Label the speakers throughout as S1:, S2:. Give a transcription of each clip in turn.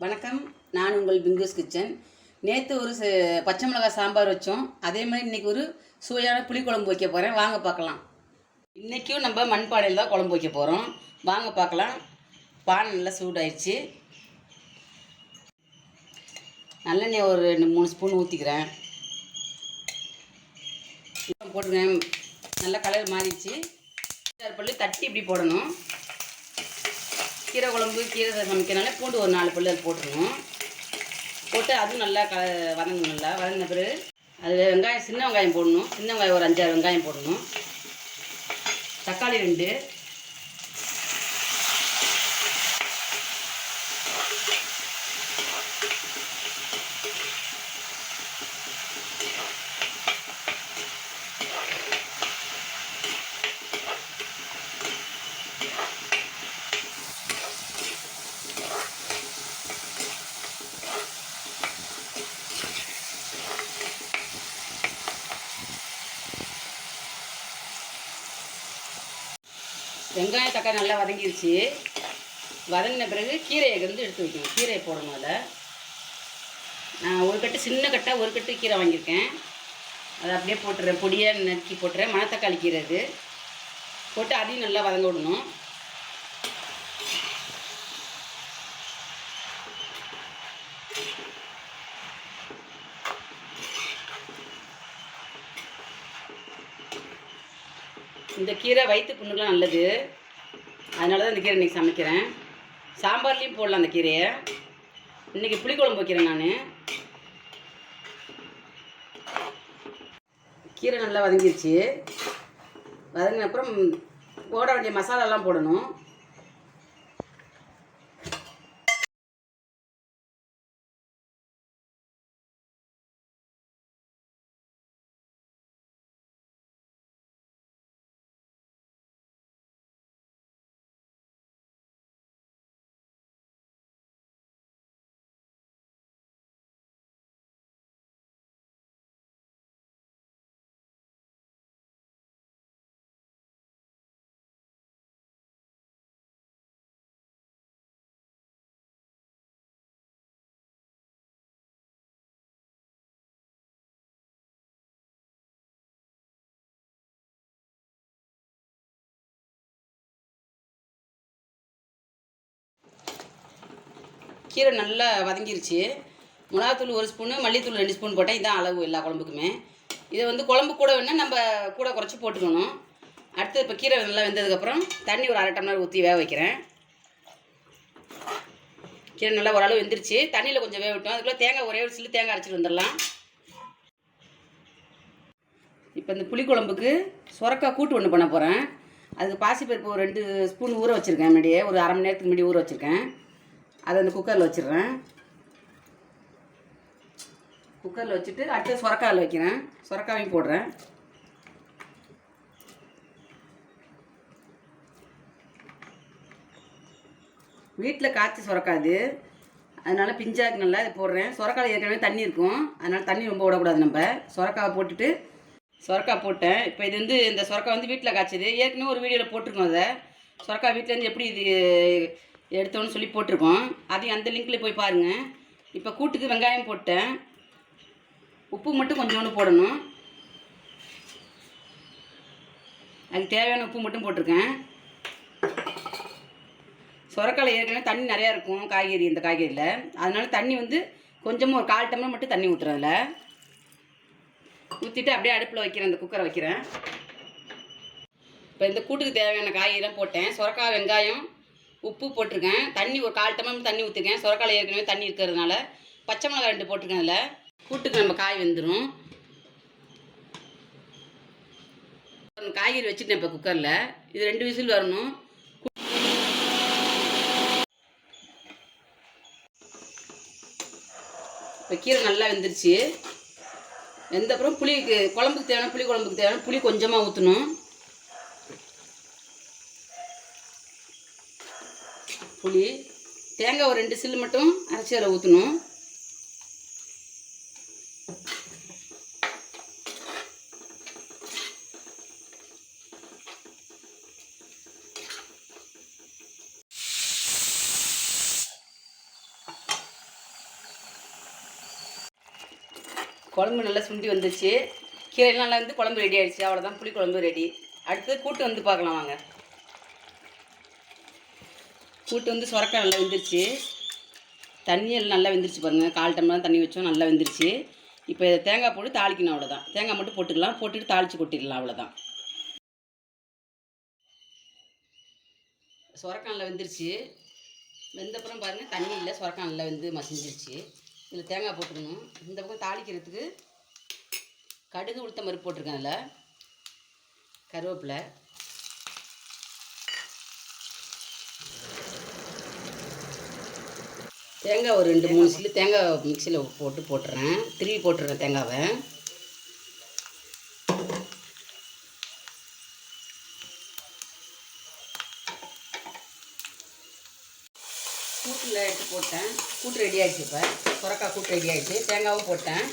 S1: வணக்கம். நான் உங்கள் பிங்கூஸ் கிச்சன். நேற்று ஒரு ச- பச்சை மிளகாய் சாம்பார் வச்சோம். அதே மாதிரி இன்றைக்கி ஒரு சுவையான புளிக்குழம்பு வைக்க போகிறேன் வாங்க பார்க்கலாம். இன்றைக்கும் நம்ம மண்பானையில் தான் குழம்பு வைக்க போகிறோம் வாங்க பார்க்கலாம். பானை நல்லா சூடாயிடுச்சு. நல்லெண்ணெய் ஒரு ரெண்டு மூணு ஸ்பூன் ஊற்றிக்கிறேன் போட்டுக்கிறேன். நல்லா கலர் மாறிடுச்சு. பள்ளி தட்டி இப்படி போடணும். கீரை குழம்பு கீரை சமைக்கிறனால பூண்டு ஒரு நாலு பல்லு அது போட்டு அதுவும் நல்லா க வதங்கணும் நல்லா. வதங்கின பிறகு அதில் வெங்காயம் சின்ன வெங்காயம் போடணும். சின்ன வெங்காயம் ஒரு அஞ்சாறு வெங்காயம் போடணும். தக்காளி ரெண்டு. வெங்காயம் தக்காளி நல்லா வதங்கிடுச்சு வதங்கின பிறகு கீரையை வந்து எடுத்து வைக்கணும். கீரையை போடணும் அதில் நான் ஒரு கட்டு சின்ன கட்டாக ஒரு கட்டு கீரை வாங்கியிருக்கேன். அதை அப்படியே போட்டுறேன். பொடியாக நறுக்கி போட்டுறேன். மணத்தக்காளி கீரை இது போட்டு அதையும் நல்லா வதங்க விடணும். இந்த கீரை வயிற்று புண்ணுக்கெலாம் நல்லது. அதனால தான் இந்த கீரை இன்றைக்கி சமைக்கிறேன். சாம்பார்லேயும் போடலாம் அந்த கீரையை. இன்றைக்கி புளிக்குழம்பு வைக்கிறேன் நான். கீரை நல்லா வதங்கிருச்சு. வதங்கின அப்புறம் போட வேண்டிய மசாலாலாம் போடணும். கீரை நல்லா வதங்கிருச்சு. மிளகாத்தூள் ஒரு ஸ்பூனு மல்லித்தூள் ரெண்டு ஸ்பூன் போட்டால் இதான் அளவு எல்லா குழம்புக்குமே. இதை வந்து குழம்பு கூட வேணால் நம்ம கூட குறைச்சி போட்டுக்கணும். அடுத்து இப்போ கீரை நல்லா வெந்ததுக்கப்புறம் தண்ணி ஒரு அரை டம்ளர் ஊற்றி வேக வைக்கிறேன். கீரை நல்லா ஓரளவு வெந்துருச்சு. தண்ணியில் கொஞ்சம் வேக விட்டோம். அதுக்குள்ளே தேங்காய் ஒரே ஒரு சில்லு தேங்காய் அரைச்சிட்டு வந்துடலாம். இப்போ இந்த புளிக்குழம்புக்கு சுரக்காய் கூட்டு ஒன்று பண்ண போகிறேன் அதுக்கு பாசிப்பருப்பு ஒரு ரெண்டு ஸ்பூன் ஊற வச்சுருக்கேன். முன்னாடியே ஒரு அரை மணி நேரத்துக்கு முன்னாடி ஊற வச்சுருக்கேன். அதை அந்த குக்கரில் வச்சிடுறேன். குக்கரில் வச்சுட்டு அடுத்து சுரக்காயில் வைக்கிறேன். சுரக்காவையும் போடுறேன். வீட்டில் காய்ச்சி சுரக்காது அதனால் பிஞ்சாக்கு நல்லா இது போடுறேன். சுரக்காயில் ஏற்கனவே தண்ணி இருக்கும். அதனால் தண்ணி ரொம்ப விடக்கூடாது நம்ம. சுரக்காவை போட்டுட்டு சுரக்காய் போட்டேன். இப்போ இது வந்து இந்த சுரக்காய் வந்து வீட்டில் காய்ச்சது. ஏற்கனவே ஒரு வீடியோவில் போட்டிருக்கோம் அதை. சுரக்காய் வீட்டிலேருந்து எப்படி இது எடுத்தோன்னு சொல்லி போட்டிருக்கோம். அதையும் அந்த லிங்க்கில் போய் பாருங்கள் இப்போ கூட்டுக்கு வெங்காயம் போட்டேன். உப்பு மட்டும் கொஞ்சோண்டு போடணும். அதுக்கு தேவையான உப்பு மட்டும் போட்டிருக்கேன். சுரக்காயில் ஏற்கனவே தண்ணி நிறையா இருக்கும் காய்கறி இந்த காய்கறியில். அதனால் தண்ணி வந்து கொஞ்சமாக ஒரு கால் டம்ளர் மட்டும் தண்ணி ஊற்றுறதில்ல ஊற்றிட்டு அப்படியே அடுப்பில் வைக்கிறேன் இந்த குக்கரை வைக்கிறேன். இப்போ இந்த கூட்டுக்கு தேவையான காய்கறிலாம் போட்டேன். சுரக்காய் வெங்காயம் உப்பு போட்டிருக்கேன். தண்ணி ஒரு கால் டம்ளர் தண்ணி ஊற்றிருக்கேன் சுரக்காயில் ஏற்கனவே தண்ணி இருக்கிறதுனால. பச்சை மிளகாய் ரெண்டு போட்டிருக்கேன் அதில். கூட்டுக்கு நம்ம காய் வெந்துடும் காய்கறி வச்சுட்டேன் இப்போ குக்கரில் இது ரெண்டு விசில் வரணும். இப்போ கீரை நல்லா வெந்துருச்சு. வெந்த அப்புறம் புளிக்கு குழம்புக்கு தேவையான புளி குழம்புக்கு தேவையான புளி கொஞ்சமாக ஊற்றணும் புளி தேங்காய் ஒரு ரெண்டு சில்லு மட்டும் அரைச்சி அதில் ஊற்றணும் குழம்பு நல்லா சுண்டி வந்துச்சு கீரைலாம் நல்லா வந்து குழம்பு ரெடி ஆகிடுச்சு அவ்வளோதான் புளி குழம்பு ரெடி அடுத்து கூட்டு வந்து பார்க்கலாம் வாங்க. கூட்டு வந்து சுரக்காய் நல்லா வெந்துருச்சு. தண்ணியெல்லாம் நல்லா வெந்துருச்சு பாருங்கள் கால் டம்ளர் தண்ணி வச்சோம். நல்லா வெந்துருச்சு. இப்போ இதை தேங்காய் போட்டு தாளிக்கணும் அவ்வளோதான் தேங்காய் மட்டும் போட்டுக்கலாம். போட்டுட்டு தாளித்து கொட்டிடலாம் அவ்வளோதான் சுரக்காய் நல்லா வெந்துருச்சு. வெந்தப்புறம் பாருங்கள் தண்ணி இல்லை. சுரக்காய் நல்லா வெந்து மசிஞ்சிருச்சு. இதில் தேங்காய் போட்டுக்கணும். இந்த பக்கம் தாளிக்கிறதுக்கு கடுகு உளுத்த மறுப்பு போட்டிருக்கேன் அதில். கருவேப்பிலை. தேங்காய் ஒரு ரெண்டு மூணு சில்லு தேங்காய் மிக்சியில் போட்டு போட்டுறேன். திருவி போட்டுறேன் தேங்காவை. கூட்டில் எடுத்து போட்டேன். கூட்டு ரெடி ஆகிடுச்சு இப்போ. சுரக்காய் கூட்டு ரெடி ஆகிடுச்சு தேங்காவும் போட்டேன்.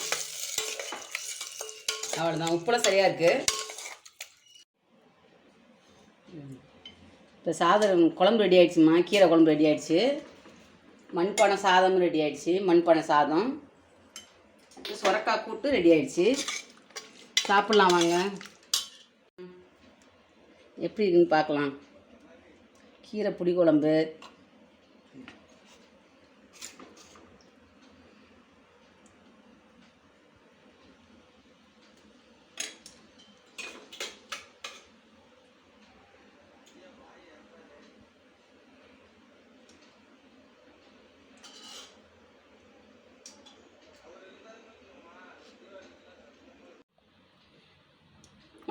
S1: அவ்வளோதான் உப்புலாம் சரியாக இருக்குது இப்போ சாதம் குழம்பு ரெடி ஆகிடுச்சுமா கீரை குழம்பு ரெடி ஆகிடுச்சு மண்பானை சாதமும் ரெடி ஆயிடுச்சு. மண்பானை சாதம். சுரக்காய் கூட்டு ரெடி ஆயிடுச்சு. சாப்பிட்லாம் வாங்க. எப்படி இருக்குன்னு பார்க்கலாம். கீரை புளி குழம்பு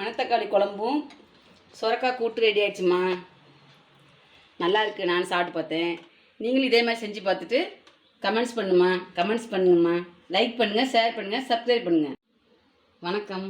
S1: மணத்தக்காளி குழம்பும் சுரக்காய் கூட்டு ரெடி ஆயிடுச்சுமா நல்லா இருக்குது நான் சாப்பிட்டு பார்த்தேன். நீங்களும் இதே மாதிரி செஞ்சு பார்த்துட்டு கமெண்ட்ஸ் பண்ணுமா கமெண்ட்ஸ் பண்ணுங்கம்மா. லைக் பண்ணுங்கள் ஷேர் பண்ணுங்கள் சப்ஸ்கிரைப் பண்ணுங்கள் வணக்கம்.